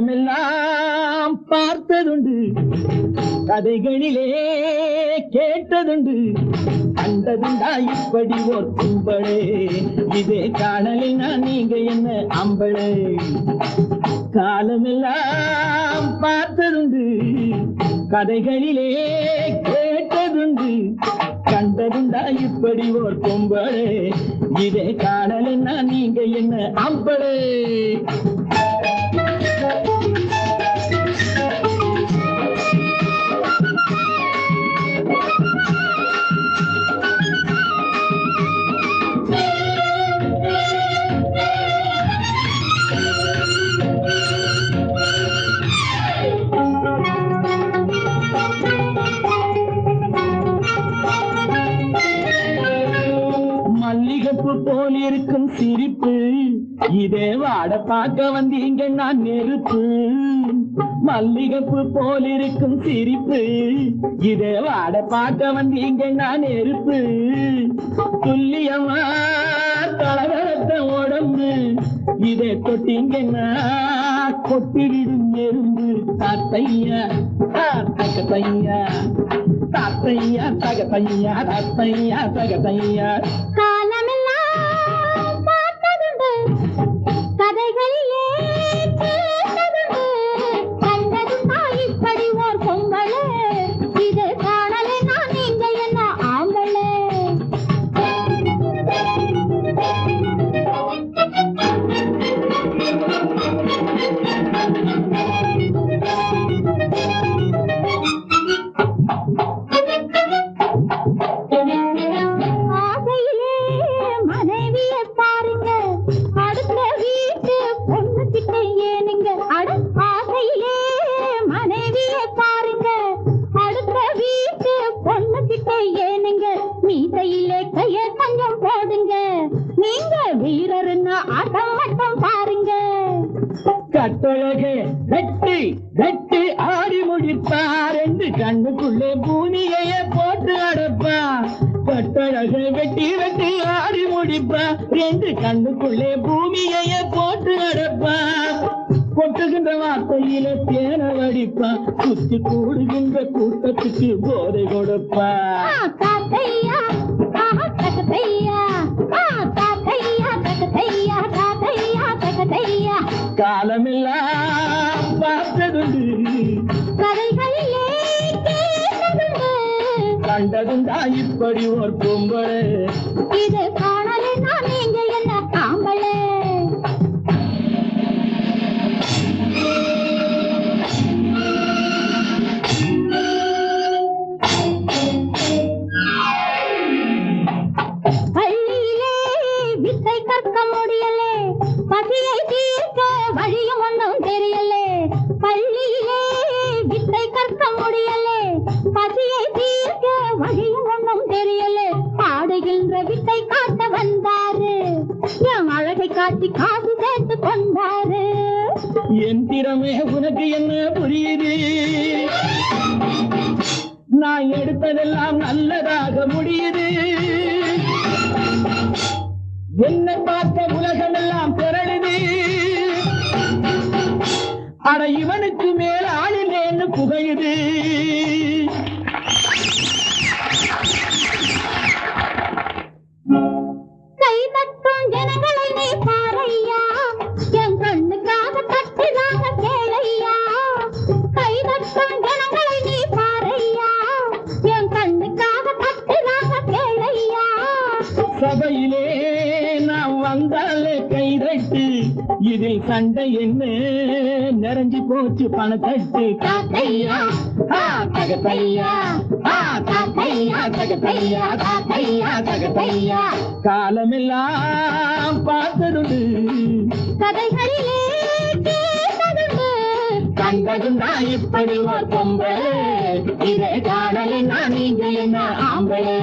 உலகமெல்லாம் பார்த்ததுண்டு. கதைகளிலே கேட்டதுண்டு. கண்டதுண்டா இப்படி ஓர் கும்பளே இதே காணலினா நீங்க என்ன அம்பளே காலமெல்லாம் பார்த்ததுண்டு. கதைகளிலே கேட்டதுண்டு. கண்டதுண்டா இப்படி ஓர் கும்பளே இதே காணலினா நீங்க என்ன அம்பளே இருக்கும் சிரிப்பு. இதே வாட பார்க்க வந்தீங்க நான் நெருப்பு. மல்லிகப்பு போல் இருக்கும் சிரிப்பு. இதே வாட பார்க்க வந்தீங்க நான் நெருப்பு. துல்லியமா தளவரத்த உடம்பு. இதை தொட்டீங்கன்னா கொட்டிவிடும் எறும்பு தாத்தையா தகத்தையா. தாத்தையா தகத்தையா தாத்தையா தகத்தையா. வீரருன்னு ஆட்டம் மட்டும் பாருங்க. கட்டழகே வெட்டி வெட்டி ஆடி முடிப்பார் என்று கண்ணுக்குள்ளே பூமியையே போட்டு அடப்பா கட்டழகை வெட்டி வெட்டி ஆடி முடிப்பா என்று கண்ணுக்குள்ளே பூமியையே போட்டு அடப்பா கொட்டுகின்ற வார்த்தையில தேன வடிப்பா சுத்தி கூடுகின்ற கூட்டத்துக்கு போதை கொடுப்பா காலமெல்லாம் பார்த்ததுண்டு. கதைகளிலே கண்டதுண்டா இப்படி ஒரு பொம்பளை இது காணலே நான் நீங்க என்ன ஆம்பளே பள்ளியிலே வித்தை கற்க முடியலே. பசியை தீர்க்க வழியும் ஒன்றும் தெரியலே. பள்ளியிலே வித்தை கற்க முடியலே. பசியை தீர்க்க வழியும் ஒன்றும் தெரியலே. பாடுகின்ற வித்தை காட்ட வந்தாரு. என் அழகை காட்டி காசு சேர்த்து கொண்டாரு. என் திறமே உனக்கு என்ன புரியுது? நான் எடுத்ததெல்லாம் நல்லதாக முடியுது. என்னை பார்த்த உலகம் இவனுக்கு மேல் ஆளில்லைன்னு புகையுது கை தட்டும் ஜனங்களை இதில் சண்டை என்ன? நிறைஞ்சு போச்சு பணத்தட்டு. தாத்தையா தகத்தையா ஆ, தகத்தையா தகத்தையா தகத்தையா காலமெல்லாம் பார்த்ததுண்டு கதைகளிலே கேட்ட வந்ததுண்டா இப்படி ஒரு பொம்பளே. இதை காணலைன்னா நீங்க என்ன ஆம்பளே?